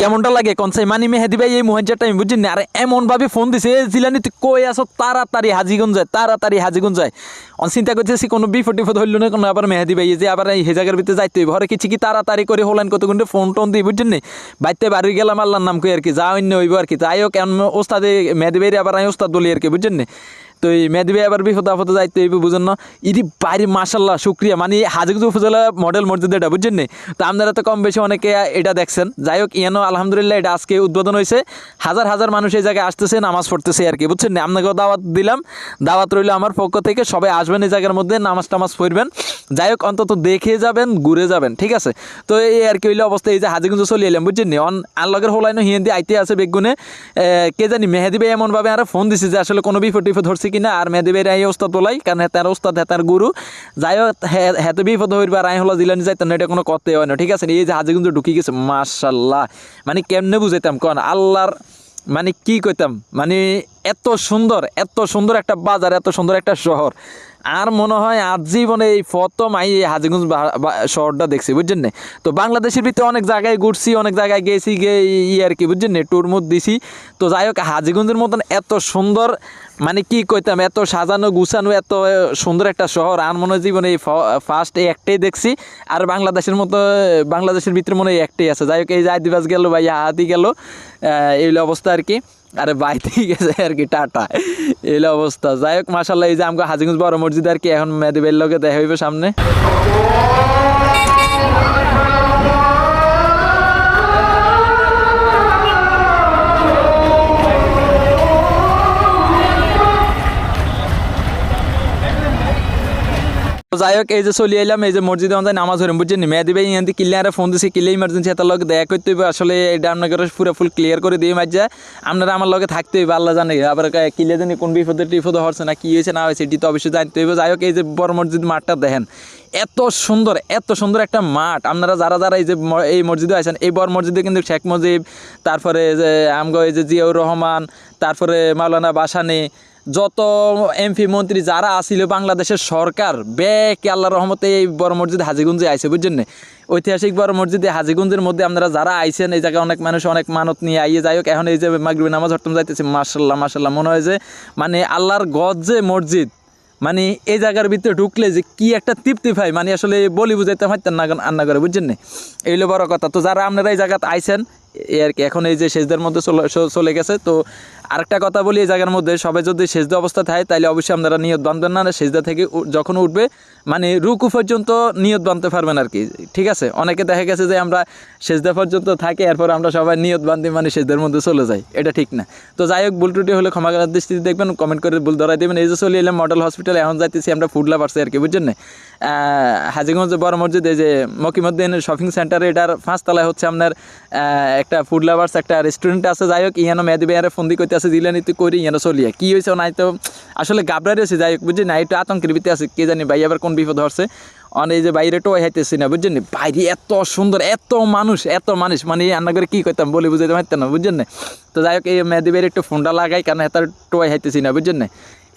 কেমনটা লাগে? কনসাই মানি মেহেদি ভাই, এই মুহাজ্জারটা আমি বুঝছি না? আর এমন ভাবে ফোন দিছে "এ জিলানি, তুই কই আসো তাড়াতাড়ি হাজিগুন যায় তাড়াতাড়ি হাজিগুন যায় অন চিন্তা করতেছি কোনো বিপদ টিপদ হইল না, কোনো আবার মেহেদি ভাই যে আবার এই হেজাগের ভিতরে যাইতে হইব। হরে কিছু কি তাড়াতাড়ি করে হলেন কত ঘণ্টা ফোন টোন দিই, বুঝছেন নি? বাইতে বাড়ি গেলাম, আল্লাহর নাম কই আর কি, যা অন্য হইব আর কি। যাই হোক ওস্তাদে, মেহেদি ভাই আবার আমি ওস্তাদ বলি আর কি, বুঝছেন নি? তো এই মেহেদি ভাই আবার বিপদ আপদে যাইতে হইব, বুঝেন না? ইদি বাইরে মাসাল্লাহ শুক্রিয়া। মানে হাজিগুজ উপজেলা মডেল মসজিদ এটা বুঝছেন নি? তো আপনারা তো কম বেশি অনেকে এটা দেখছেন। যাই হোক, ইয়ানো, আলহামদুলিল্লাহ, এটা আজকে উদ্বোধন হয়েছে হাজার হাজার মানুষ এই জায়গায় আসতেছে, নামাজ পড়তেছে আর কি, বুঝছেন না? আপনাকেও দাওয়াত দিলাম। দাওয়াত রইল আমার পক্ষ থেকে, সবাই আসবেন এই জায়গার মধ্যে, নামাজ টামাজ পড়বেন। যাই হোক, অন্তত দেখে যাবেন, ঘুরে যাবেন, ঠিক আছে? তো এই আর কি হইলে অবস্থা, এই যে হাজিগঞ্জ চলে এলাম, বুঝছেন নি? অন আনলগের হোলাইনো হিন্দি আইতে আছে বেগুনে। কে জানি, মেহেদি ভাই এমনভাবে আর ফোন দিছে যে আসলে কোনো বিপদ টিপদ ধরছি কিনা আর মেহেদি ভাই এই ওস্তাদ বলাই, কারণ হেতার ওস্তাদ হেতার গুরু। যাই হোক হেতে বিপদ হইবে আর আই হলো জিলানি যাইতাম না, এটা কোনো কথাই হয় না, ঠিক আছে? এই যে হাজিগঞ্জ ঢুকি গেছে মাশাল্লাহ মানে কেমনে বুঝাইতাম, কন আল্লাহর মানে কি কইতাম মানে এত সুন্দর এত সুন্দর একটা বাজার, এত সুন্দর একটা শহর। আর মনে হয় আজ জীবনে এই প্রথম আই এই হাজিগঞ্জ শহরটা দেখছি, বুঝছেন না? তো বাংলাদেশের ভিতরে অনেক জায়গায় ঘুরছি, অনেক জায়গায় গেছি গে ই আর কি, বুঝছেন না? ট্যুর মুড দিছি। তো যাই হোক হাজিগঞ্জের মতন এত সুন্দর মানে কি কইতাম, এত সাজানো গুছানো, এত সুন্দর একটা শহর। আর মনে জীবনে এই ফার্স্ট এই একটাই দেখছি। আর বাংলাদেশের মতো, বাংলাদেশের ভিতরে মনে হয় একটাই আছে। যাই হোক, এই যে আদিবাস গেল বা হাতি গেল এই অবস্থা আর কি। আরে বাইতেই গেছে আর কি, টাটা। এই অবস্থা। যাই হোক মাসাল্লাহ এই যে আমাকে হাজিগঞ্জ বড় মসজিদ আর কি, এখন মেদিবের লোকে দেখা হইবে সামনে। যাই হোক, এই যে চলে এলাম এই যে মসজিদে আমাদের নামাজ হরিম বুঝছেন মেয়ে দিবে ইয়ান্তি কিল্লে আর ফোন দিছি কিল্লে ইমার্জেন্সি এত লোক দেখা করতে হইবে। আসলে এটা আপনাকে পুরো ফুল ক্লিয়ার করে দিয়ে মাঝে আপনারা আমার লগে থাকতে হইবে, আল্লাহ জানে। আবার কা- কিল্লে জানি কোন বিপদে টিপদে হচ্ছে না, কি হয়েছে, না হয়েছে, এটি তো অবশ্যই জানতে হইবে। যাই হোক, এই যে বড় মসজিদ মাঠটা দেখেন, এত সুন্দর এত সুন্দর একটা মাঠ। আপনারা যারা যারা এই যে এই মসজিদে আছেন এই বড় মসজিদে কিন্তু শেখ মুজিব, তারপরে যে আমগো এই যে জিয়াউর রহমান, তারপরে মাওলানা বাসানি যত এমপি মন্ত্রী যারা আসিল বাংলাদেশের সরকার ব্যাক আল্লাহ রহমতে এই বড় মসজিদ হাজিগঞ্জে আইসে বুঝছেন না? ঐতিহাসিক বড় মসজিদে হাজিগঞ্জের মধ্যে আপনারা যারা আইছেন, এই জায়গায় অনেক মানুষ, অনেক মানত নিয়ে আইয়ে যাই হোক, এখন এই যে মাগরিবের নামাজ হরতম যাইতেছে মার্শাল্লাহ মার্শাল্লাহ মনে হয় যে মানে আল্লাহর গজ যে মসজিদ মানে এই জায়গার ভিতরে ঢুকলে যে কি একটা তৃপ্তি পাই মানে আসলে বলি বুঝাইতে পারতেন না আন্না করে, বুঝছেন না? এইলো বড় কথা। তো যারা আপনারা এই জায়গাতে আইছেন আর কি, এখন এই যে সেজদের মধ্যে চলে- চলে গেছে, তো আরেকটা কথা বলি, এই জায়গার মধ্যে সবাই যদি সেজদা অবস্থা থাকে তাহলে অবশ্যই আপনারা নিয়ত বাঁধবেন না। সেজদা থেকে যখন উঠবে মানে রুকু পর্যন্ত নিয়ত বাঁধতে পারবেন আর কি। ঠিক আছে? অনেকে দেখা গেছে যে আমরা সেজদা পর্যন্ত থাকি, এরপর আমরা সবাই নিয়ত বান্ধি মানে সেজদার মধ্যে চলে যাই। এটা ঠিক না। তো যাই হোক, ভুল ত্রুটি হলে ক্ষমা করার দৃষ্টিতে দেখবেন কমেন্ট করে ভুল ধরাই দেবেন। এই যে চলে এলাম মডেল হসপিটালে এখন যাইতেছি আমরা ফুডলা পারছি আর কি, বুঝছেন না? হাজিগঞ্জ বড় মসজিদ, এই যে মকিমুদ্দিন শপিং সেন্টারে এটার পাঁচতলায় হচ্ছে আপনার একটা ফুড লাভার্স একটা রেস্টুরেন্ট আছে। যাই হোক, ইয়ানো মেয়াদি বেয়ারে ফোন দিয়ে আছে দিলেনি তুই করি ইয়ানো চলিয়া কি হয়েছে নাই তো, আসলে গাবড়াই আছে, যাই বুঝলি না, একটু আতঙ্কের ভিতরে আছে, কে জানি ভাই আবার কোন বিপদ হচ্ছে অন এই যে বাইরে টোয়াই হাইতেছি না বুঝছেন বাইরে এত সুন্দর, এত মানুষ এত মানুষ মানে রান্না করে কী করতাম বলে বুঝাইতে পারতাম না বুঝছেন তো যাই হোক, এই মেয়েদের একটু ফোনটা লাগাই, কারণ এত টোয়াই হাইতেছি না বুঝছেন না?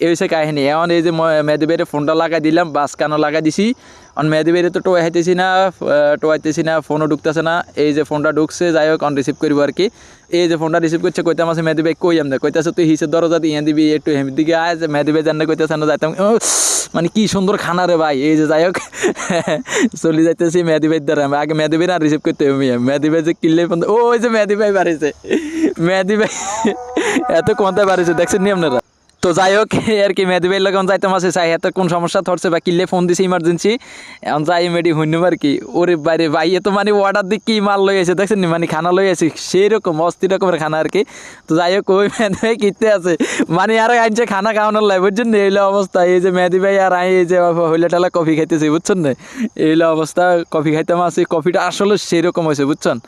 এই হচ্ছে কাহিনী। এখন এই যে মেয়াদি বেরে ফোনটা লাগাই দিলাম বাস কানো লাগাই দিছি। অন মেয়াদি বেরে তো টোয়াই হাইতেছি না টোয়াইতেছি না ফোনও ঢুকতেছে না। এই যে ফোনটা ঢুকছে, যাই হোক অন রিসিভ করব আর কি। এই যে ফোনটা রিসিভ করছে কইতাম আছে মেয়াদি ভাই কই আমনে কইতাছে, তুই হিসের দরজা দিয়ে দিবি একটু হেমির দিকে আয় যে মেয়াদি ভাই জানলে কইতাছে না যাইতাম মানে কি সুন্দর খানা রে ভাই। এই যে যাই হোক, চলে যাইতেছি মেয়াদি ভাই দ্বারা আমি আগে মেয়াদি ভাই না রিসিভ করতে হবে। মেয়াদি ভাই যে কিনলে ও ওই যে মেয়াদি ভাই বাড়িছে ভাই এত কমতে বাড়িছে দেখছেন নি আপনারা? তো যাই হোক আর কি মেহেদি ভাইয়ের লগে যাইতাম। আছে চাই, এত কোন সমস্যা ধরছে বা কিনলে ফোন দিছে ইমার্জেন্সি এখন যাই মেডি হইনব আর কি। ওরে বাইরে, ভাই, এ তো মানে অর্ডার দিয়ে কি মাল লই আছে দেখছেন মানে খানা লই আছে সেই রকম অস্থির রকমের খানা আর কি। তো যাই হোক, ওই মেহেদি ভাই কিনতে আছে। মানে আরও আনছে খানা খাওয়ানোর লাই, বুঝছেন না? এইলো অবস্থা, এই যে মেহেদি ভাই আর আই, এই যে হইলে টালা কফি খাইতেছি, বুঝছেন না? এইলো অবস্থা, কফি খাইতে আছে, কফিটা আসলে সেই রকম হয়েছে, বুঝছেন?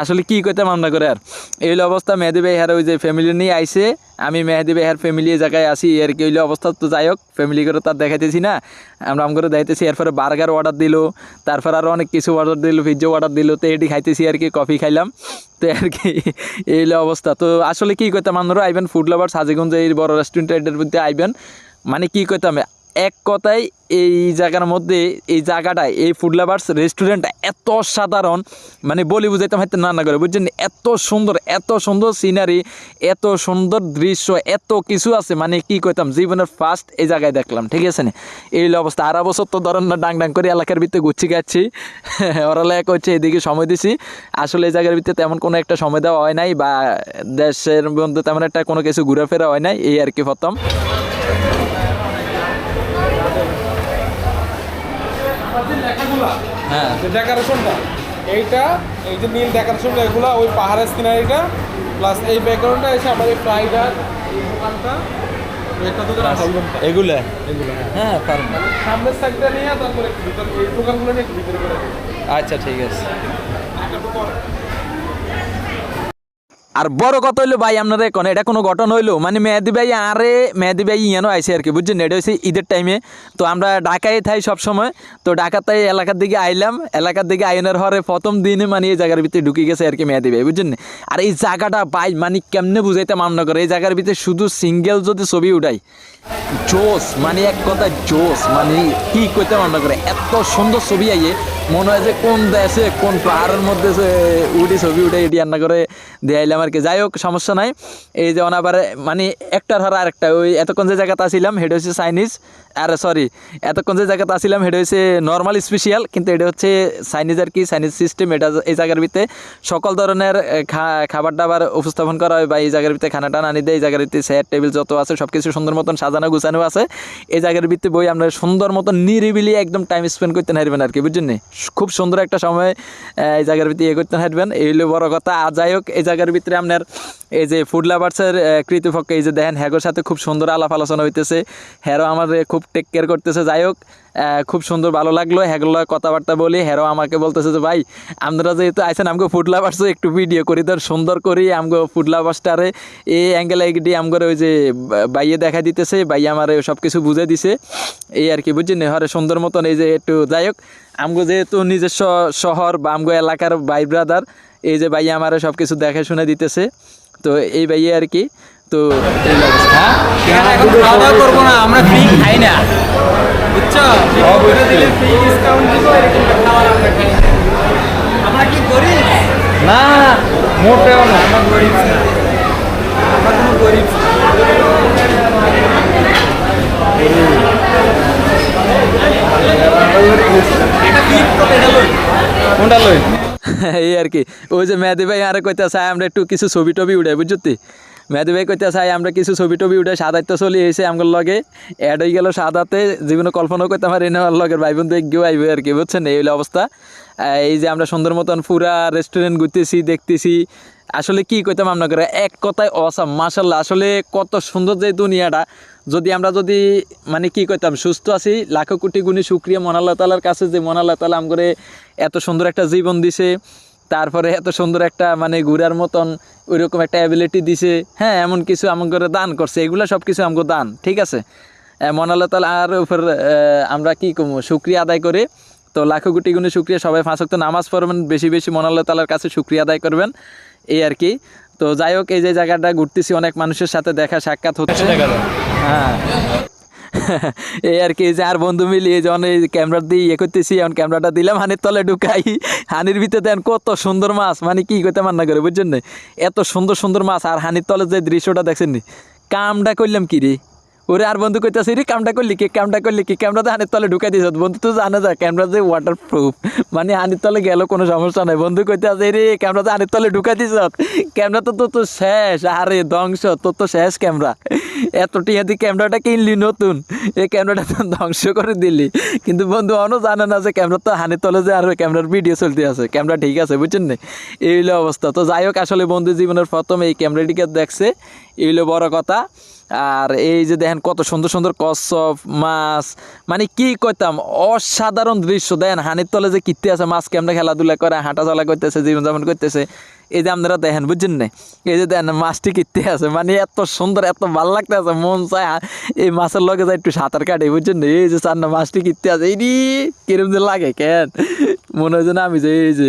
আসলে কি করতে মামলা করে আর? এই অবস্থা, মেহেদি ভাই ওই যে ফ্যামিলি নিয়ে আইসে আমি মেহেদি ভাই হার ফ্যামিলি জায়গায় আসি আর কি অবস্থা? তো যাই হোক ফ্যামিলি করে তার দেখাইতেছি না। আমরা আম করে দেখাইতেছি, এরপরে বার্গার অর্ডার দিল, তারপর আরও অনেক কিছু অর্ডার দিল পিজ্জা অর্ডার দিল, তো এটি খাইতেছি আর কি কফি খাইলাম। তো আর কি, এই অবস্থা। তো আসলে কি করতাম আপনারা আইবেন ফুড লাভার সাজেগঞ্জ এই বড় রেস্টুরেন্টের মধ্যে আইবেন। মানে কি করতাম এক কথায় এই জায়গার মধ্যে, এই জায়গাটায়, এই ফুড লাভার্স রেস্টুরেন্টটা এত সাধারণ মানে বলি বুঝাইতে হয়তো না না করে, বুঝছেন? এত সুন্দর এত সুন্দর সিনারি এত সুন্দর দৃশ্য, এত কিছু আছে। মানে কি কইতাম, জীবনের ফার্স্ট এই জায়গায় দেখলাম, ঠিক আছে না? এই অবস্থা। আর বছর তো ধরেন না, ডাং ডাং করে এলাকার ভিতরে গুচ্ছি গাচ্ছি ওরা এক হচ্ছে এদিকে সময় দিছি। আসলে এই জায়গার ভিতরে তেমন কোনো একটা সময় দেওয়া হয় নাই বা দেশের মধ্যে তেমন একটা কোনো কিছু ঘুরেফেরা হয় নাই, এই আর কি প্রথম। হ্যাঁ। ডেকোরেশনটা এইটা এই যে নীল ডেকোরেশনটা এগুলা ওই পাহাড়ের সিনারিটা প্লাস এই ব্যাকগ্রাউন্ডটা এসে আমাদের ফ্রাইডার এই দোকানটা এগুলা? হ্যাঁ। হ্যাঁ পারব। সামনের সাইডটা নিয়ে তারপরে এই দোকানগুলো নিয়ে ভিতরে করে আচ্ছা ঠিক আছে। আর বড় কথা হইল ভাই, আপনারা এখন এটা কোনো ঘটনা হইল? মানে মেহেদি ভাই, আরে মেহেদি ভাই ইয়ানো আইসে আর কি, বুঝছেন? এটা হয়েছে ঈদের টাইমে তো আমরা ঢাকায় থাই সব সময় তো ঢাকাতে এলাকার দিকে আইলাম। এলাকার দিকে আইনের হরে প্রথম দিনে মানে এই জায়গার ভিতরে ঢুকে গেছে আর কি মেহেদি ভাই, বুঝছেন? আর এই জায়গাটা ভাই মানে কেমনে বুঝাইতে মামনা করে এই জায়গার ভিতরে শুধু সিঙ্গেল যদি ছবি উঠাই, জোস মানে এক কথা জোস মানে কি কইতে মামনা করে এত সুন্দর ছবি আইয়ে, মনে হয় যে কোন দেশে, কোন পাহাড়ের মধ্যে উঠি ছবি উঠে এটি রান্না করে দেয়াইলাম আর কি। যাই হোক, সমস্যা নাই। এই যে আবার মানে একটার হারা আরেকটা। ওই এতক্ষণ যে জায়গাতে আসিলাম হেড হচ্ছে চাইনিজ আর সরি এতক্ষণ যে জায়গাতে আসিলাম সেটা হচ্ছে নর্মাল স্পেশিয়াল কিন্তু এটা হচ্ছে চাইনিজ আর কি চাইনিজ সিস্টেম এটা এই জায়গার ভিতরে সকল ধরনের খাবার দাবার উপস্থাপন করা হয় বা এই জায়গার ভিতরে খানাটা আনি দেয়, এই জায়গার ভিতরে চেয়ার টেবিল যত আছে সব কিছু সুন্দর মতন সাজানো গুছানো আছে। এই জায়গার ভিতরে বই আমরা সুন্দর মতন নিরিবিলি একদম টাইম স্পেন্ড করতে হারবেন আর কি, বুঝছেন? খুব সুন্দর একটা সময় এই জায়গার ভিতরে ইয়ে করতে পারবেন এই হলো বড় কথা। আর যাই হোক, এই জায়গার ভিতরে আপনার, এই যে ফুড লাভার্সের কৃতপক্ষ এই যে দেখেন, হ্যাগোর সাথে খুব সুন্দর আলাপ আলোচনা হইতেছে। হ্যারো আমার খুব টেক কেয়ার করতেছে। যাই হোক খুব সুন্দর, ভালো লাগল। হ্যাগুলো কথাবার্তা বলি। হ্যারো আমাকে বলতেছে যে, ভাই, আপনারা যেহেতু আইসেন আমাকে ফুড লাভার্স একটু ভিডিও করি, ধর, সুন্দর করি, আমগো ফুড লাভার্সটারে এই অ্যাঙ্গেল এগিয়ে আমগো ওই যে বাইয়ে দেখা দিতেছে। ভাই আমার সব কিছু বুঝে দিছে। এই আর কি, বুঝছেন? হরে সুন্দর মতন এই যে একটু, যাই হোক, আমগো যেহেতু নিজস্ব শহর বা আমগো এলাকার ভাই ব্রাদার এই যে ভাই আমার সব কিছু দেখে শুনে দিতেছে। তো এই ভাইয়ে আর কি, তো খাওয়া দাওয়া করব না আমরা ফ্রি খাই না। বুঝছ? দিলে ফ্রি ডিসকাউন্ট দিব এরকম খাবার আমরা খাই আমরা কি করি না মোটেও না। আমরা গরিব না। আমরা কোনো গরিব না। এটা click করে এটা লই। কোনটা লই? এই আর কি ওই যে মেহেদি ভাই আর কইতে চাই আমরা একটু কিছু ছবি টবি উঠাই বুঝছি মেহেদি ভাই কইতে চাই, আমরা কিছু ছবি টবি উঠে সাদাই তো চলি এসে আমার লগে। অ্যাড হয়ে গেল সাদাতে জীবনে কল্পনা করতে আমার এনে আমার লগের ভাই বোন গিয়েও আইবে আর কি, বুঝছেন? এই অবস্থা। এই যে আমরা সুন্দর মতন পুরা রেস্টুরেন্ট ঘুরতেছি, দেখতেছি। আসলে কি কইতাম আমরা করে এক কথায় অসাম মাসাল্লাহ আসলে কত সুন্দর যে দুনিয়াটা। যদি আমরা যদি মানে কি কইতাম, সুস্থ আছি, লাখো কোটি গুণী শুক্রিয়া মন আল্লাহ তালার কাছে যে মন আল্লাহ তালা আমগরে এত সুন্দর একটা জীবন দিছে। তারপরে এত সুন্দর একটা মানে ঘুরার মতন ওইরকম একটা অ্যাবিলিটি দিছে। হ্যাঁ এমন কিছু আমাকে দান করছে। এগুলো সব কিছু আমাকে দান ঠিক আছে? মন আল্লাহ তালা আর উপর আহ, আমরা কি কমু শুক্রিয়া আদায় করে। তো লাখো কোটি গুণে শুক্রিয়া সবাই ফাঁস তো নামাজ পড়বেন বেশি বেশি মন আল্লাহ তালার কাছে শুক্রিয়া আদায় করবেন এই আর কি। তো যাই হোক এই যে জায়গাটা ঘুরতেছি অনেক মানুষের সাথে দেখা সাক্ষাৎ হচ্ছে। হ্যাঁ। এই আর কি যে আর বন্ধু মিলিয়ে যখন এই ক্যামেরা দিয়ে ইয়ে করতেছি, এখন ক্যামেরাটা দিলাম, হানির তলে ঢুকাই। হানির ভিতরে দেন কত সুন্দর মাছ মানে কি করতে মান্না করে, বুঝছেন না এত সুন্দর সুন্দর মাছ, আর হানির তলে যে দৃশ্যটা দেখছেন নি, কামটা করলাম কি রে? ওরে আর বন্ধু কইতাছে রে কামটা করলি কি? কামটা করলি কি? ক্যামেরাতে হানির তলে ঢুকাই দিয়েছ বন্ধু, তো জানা যায় ক্যামেরা যে ওয়াটার প্রুফ মানে হানির তলে গেল কোনো সমস্যা নাই। বন্ধু কইতাছে রে ক্যামেরাতে হানির তলে ঢুকাই দিয়েছ ক্যামেরা তো তোর তো শেষ। আরে ধ্বংস, তোর তো শেষ ক্যামেরা এত টিয়া ক্যামেরাটা কিনলি নতুন। এই ক্যামেরাটা তো ধ্বংস করে দিলি। কিন্তু বন্ধু অনও জানে না যে ক্যামেরা তো হানির তলে যে আর ক্যামেরার ভিডিও চলতে আছে। ক্যামেরা ঠিক আছে, বুঝছেন না? এই হলো অবস্থা। তো যাই হোক, আসলে বন্ধু জীবনের প্রথম এই ক্যামেরাটিকে দেখছে। এই হলো বড় কথা। আর এই যে দেখেন কত সুন্দর সুন্দর কচ্ছপ, মাছ মানে কি কইতাম, অসাধারণ দৃশ্য। দেখেন হানির তলে যে কিত্তে আছে, মাছ কেমনে খেলাধুলা করে হাঁটা চলা করতেছে, জীবনযাপন করতেছে, এই যে আপনারা দেখেন, বুঝছেন না? এই যে দেখেন মাছটি কিত্তে আছে মানে এত সুন্দর, এত ভালো লাগতে আছে মন চায় এই মাছের লগে যায় একটু সাঁতার কাটে, বুঝছেন না? এই যে চার না মাছটি কিত্তে আছে, এই কিরম যে লাগে কেন? মনে হয় যে আমি যে, এই যে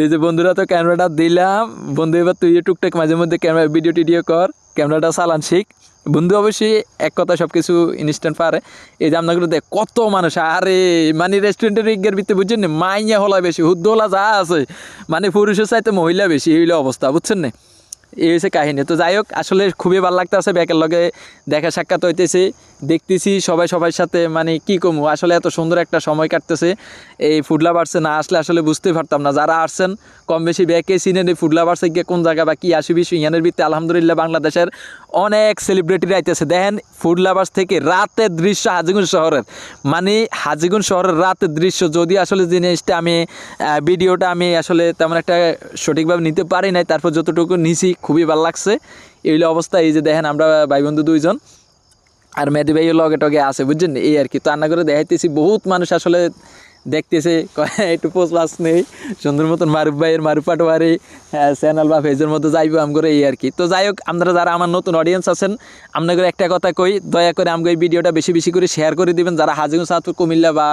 এই যে বন্ধুরা, তো ক্যামেরাটা দিলাম। বন্ধু, এবার তুই টুকটাক মাঝে মধ্যে ক্যামেরা ভিডিও টিডিও কর ক্যামেরাটা চালান, শিখ। বন্ধু, অবশ্যই এক কথা সব কিছু ইনস্ট্যান্ট পারে। এই জামনাগুলো আপনাগুলো দেখ, কত মানুষ, আরে মানে রেস্টুরেন্টের রিজ্ঞের ভিত্তি বুঝছেন না? মাইয়া হলা বেশি, হুদ্দোলা যা আছে মানে পুরুষের চাইতে মহিলা বেশি এইগুলো অবস্থা, বুঝছেন না? এই হচ্ছে কাহিনী। তো যাই হোক, আসলে খুবই ভালো লাগতেছে ব্যাকের লগে দেখা সাক্ষাৎ হইতেছে। দেখতেছি সবাই সবার সাথে মানে কি কমু, আসলে এত সুন্দর একটা সময় কাটতেছে। এই ফুডলা বাড়ছে না আসলে আসলে বুঝতে পারতাম না, যারা আসছেন, কম বেশি ব্যাকে চিনেন এই ফুডলা বাড়ছে গিয়ে কোন জায়গা বা কী আসি বিষয় ইয়ানের ভিত্তি আলহামদুলিল্লাহ বাংলাদেশের অনেক সেলিব্রিটিরা আইতেছে। দেখেন ফুড লাভার্স থেকে রাতের দৃশ্য হাজিগুন শহরের মানে হাজিগুন শহরের রাতের দৃশ্য, যদি আসলে জিনিসটা আমি ভিডিওটা আমি আসলে তেমন একটা সঠিকভাবে নিতে পারি নাই, তারপর যতটুকু নিছি খুবই ভালো লাগছে। এই হলো অবস্থা, এই যে দেখেন আমরা ভাই বন্ধু দুইজন, আর মেহেদি ভাইও লগে টগে আছে, বুঝছেন? এই আর কি, তো রান্না করে দেখাইতেছি, বহুত মানুষ আসলে দেখতেছে একটু পোস্ট পাস নেই সুন্দর মতন মারুফ ভাইয়ের মারুফ পাটোয়ারি চ্যানেল বা ফেজের মতো যাইবো আম করে, এই আর কি। তো যাই হোক, আপনারা যারা আমার নতুন অডিয়েন্স আছেন, আপনাদের একটা কথা কই, দয়া করে আমাকে এই ভিডিওটা বেশি বেশি করে শেয়ার করে দিবেন। যারা হাজিগঞ্জ, সাতপুর, কুমিল্লা বা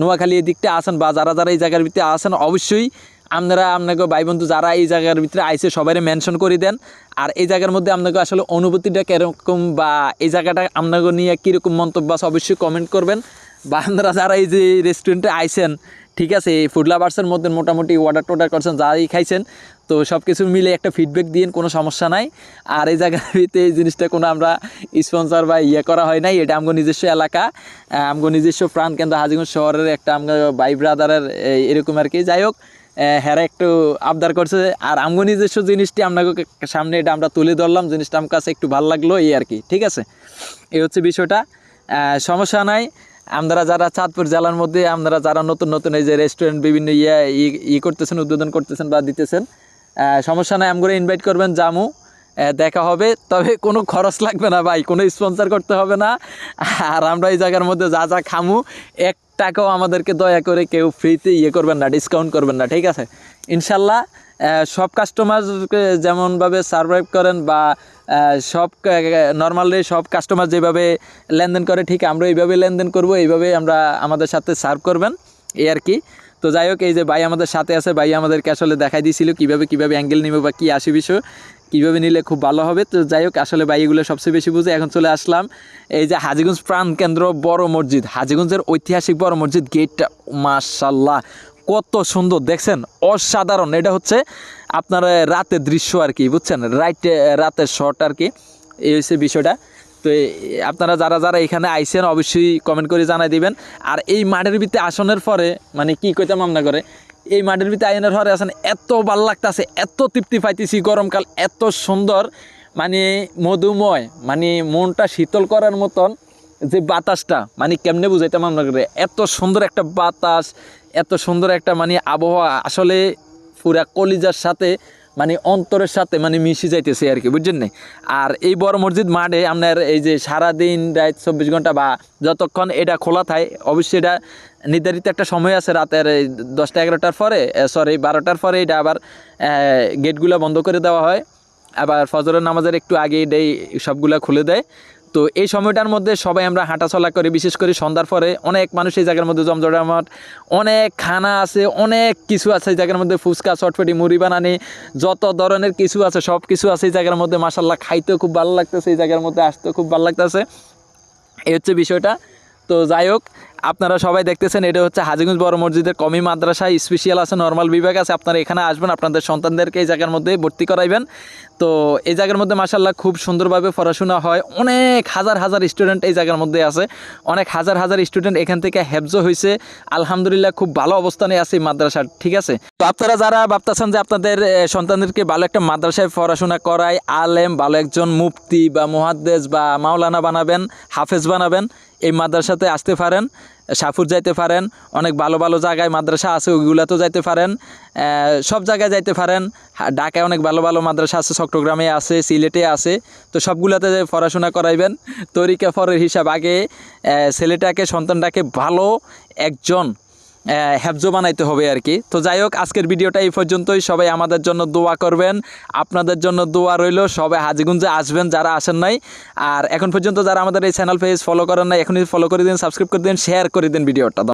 নোয়াখালী এই দিকটা আছেন বা যারা যারা এই জায়গার ভিতরে আছেন, অবশ্যই আপনারা আপনাকে ভাই বন্ধু যারা এই জায়গার ভিতরে আইসে সবাই মেনশন করে দেন। আর এই জায়গার মধ্যে আপনাকে আসলে অনুভূতিটা কীরকম বা এই জায়গাটা আপনাকে নিয়ে কীরকম মন্তব্য আছে অবশ্যই কমেন্ট করবেন। বা আপনারা যারা এই যে রেস্টুরেন্টে আইসেন ঠিক আছে, এই ফুড লাভার্সের মধ্যে মোটামুটি অর্ডার টোর্ডার করছেন যারাই খাইছেন, তো সব কিছু মিলে একটা ফিডব্যাক দিন কোনো সমস্যা নাই। আর এই জায়গার ভিতরে এই জিনিসটা কোনো আমরা স্পন্সর বা ইয়ে করা হয় নাই, এটা আমগো নিজস্ব এলাকা আমগো নিজস্ব প্রাণ কেন্দ্র হাজিগঞ্জ শহরের একটা আমগো ভাই ব্রাদারের এরকম আর কি। যাই হোক হ্যাঁ একটু আবদার করছে আর আমগো নিজস্ব জিনিসটি আপনাকে সামনে এটা আমরা তুলে ধরলাম, জিনিসটা আমার কাছে একটু ভালো লাগল, এই আর কি, ঠিক আছে? এই হচ্ছে বিষয়টা। সমস্যা নাই। আপনারা যারা চাঁদপুর জেলার মধ্যে আপনারা যারা নতুন নতুন এই যে রেস্টুরেন্ট বিভিন্ন ইয়ে ই- করতেছেন, উদ্বোধন করতেছেন বা দিতেছেন সমস্যা নাই আমগুলো ইনভাইট করবেন জামু। দেখা হবে। তবে কোনো খরচ লাগবে না ভাই, কোনো স্পন্সর করতে হবে না। আর আমরা এই জায়গার মধ্যে যা যা খামু, এক টাকাও আমাদেরকে দয়া করে কেউ ফ্রিতে ইয়ে করবেন না ডিসকাউন্ট করবেন না, ঠিক আছে? ইনশাল্লাহ সব কাস্টমারকে যেমনভাবে সার্ভাইভ করেন বা সব নর্মালি সব কাস্টমার যেভাবে লেনদেন করে, ঠিক আমরা এইভাবে লেনদেন করব এইভাবে আমরা আমাদের সাথে সার্ভ করবেন, এই আর কি। তো যাই হোক, এই যে ভাই আমাদের সাথে আছে, ভাই আমাদেরকে আসলে দেখাই দিয়েছিল কীভাবে কীভাবে অ্যাঙ্গেল নিবে বা কী আসে বিষয়, কীভাবে নিলে খুব ভালো হবে। তো যাই হোক, আসলে ভাই এগুলো সবচেয়ে বেশি বুঝে এখন চলে আসলাম। এই যে হাজিগঞ্জ প্রাণ কেন্দ্র, বড় মসজিদ। হাজিগঞ্জের ঐতিহাসিক বড় মসজিদ গেটটা মাশাল্লাহ কত সুন্দর, দেখছেন? অসাধারণ। এটা হচ্ছে আপনার রাতের দৃশ্য আর কি, বুঝছেন? রাইটে, রাতের শট আর কি। এই হচ্ছে বিষয়টা। তো আপনারা যারা যারা এখানে আইসেন অবশ্যই কমেন্ট করে জানাই দিবেন। আর এই মাঠের ভিতরে আসনের পরে মানে কি কইতাম আমরা করে এই মাঠের ভিতরে আইনের পরে আসেন এত ভালো লাগতাছে, এত তৃপ্তি পাইতেছি গরমকাল, এত সুন্দর মানে মধুময় মানে মনটা শীতল করার মতন যে বাতাসটা মানে কেমনে বুঝাইতাম আমরা করে এত সুন্দর একটা বাতাস, এত সুন্দর একটা মানে আবহাওয়া, আসলে পুরা কলিজার সাথে মানে অন্তরের সাথে মানে মিশে যাইতেছে আর কি, বুঝছেন না আর এই বড় মসজিদ মাঠে আপনার এই যে সারাদিন রাত চব্বিশ ঘণ্টা বা যতক্ষণ এটা খোলা থাকে, অবশ্যই এটা নির্ধারিত একটা সময় আছে রাতের এই দশটা এগারোটার পরে সরি বারোটার পরে এটা আবার গেটগুলো বন্ধ করে দেওয়া হয়। আবার ফজরের নামাজের একটু আগে এটাই সবগুলা খুলে দেয়। তো এই সময়টার মধ্যে সবাই আমরা হাঁটাচলা করি, বিশেষ করে সন্ধ্যার পরে। অনেক মানুষ এই জায়গার মধ্যে জমজমাট, অনেক খানা আছে, অনেক কিছু আছে এই জায়গার মধ্যে, ফুচকা, চটপটি, মুড়ি বানানি, যত ধরনের কিছু আছে, সব কিছু আছে এই জায়গার মধ্যে। মাসাল্লাহ খাইতেও খুব ভালো লাগতেছে, এই জায়গার মধ্যে আসতেও খুব ভালো লাগতেছে। এই হচ্ছে বিষয়টা। তো যাই হোক, আপনারা সবাই দেখতেছেন, এটা হচ্ছে হাজিগঞ্জ বড় মসজিদের কমি মাদ্রাসা স্পেশাল আছে নর্মাল বিভাগ আছে। আপনারা এখানে আসবেন, আপনাদের সন্তানদেরকে এই জায়গার মধ্যে ভর্তি করাইবেন। তো এই জায়গার মধ্যে মাসাল্লাহ খুব সুন্দরভাবে পড়াশোনা হয়। অনেক হাজার হাজার স্টুডেন্ট এই জায়গার মধ্যে আছে। অনেক হাজার হাজার স্টুডেন্ট এখান থেকে হেফজ হয়েছে আলহামদুলিল্লাহ খুব ভালো অবস্থানে আছে এই মাদ্রাসার, ঠিক আছে? তো আপনারা যারা ভাবতেছেন যে আপনাদের সন্তানদেরকে ভালো একটা মাদ্রাসায় পড়াশোনা করায়, আলেম, ভালো একজন মুফতি বা মুহাদ্দেস বা মাওলানা বানাবেন, হাফেজ বানাবেন এই মাদ্রাসাতে আসতে পারেন সাফুর যাইতে পারেন, অনেক ভালো ভালো জায়গায় মাদ্রাসা আছে, ওইগুলাতেও যাইতে পারেন সব জায়গায় যাইতে পারেন ঢাকায় অনেক ভালো ভালো মাদ্রাসা আছে, চট্টগ্রামে আছে, সিলেটে আছে, তো সবগুলাতে পড়াশোনা করাইবেন, তরিকা ফরের হিসাব আগে ছেলেটাকে, সন্তানটাকে ভালো একজন হ্যাবজ বানাইতে হবে আর কি। তো যাই হোক, আজকের ভিডিওটা এই পর্যন্তই। সবাই আমাদের জন্য দোয়া করবেন। আপনাদের জন্য দোয়া রইল। সবাই হাজিগুঞ্জে আসবেন যারা আসেন নাই। আর এখন পর্যন্ত যারা আমাদের এই চ্যানেল পেজ ফলো করেন নাই, এখনই ফলো করে দিন সাবস্ক্রাইব করে দিন শেয়ার করে দিন ভিডিওটা।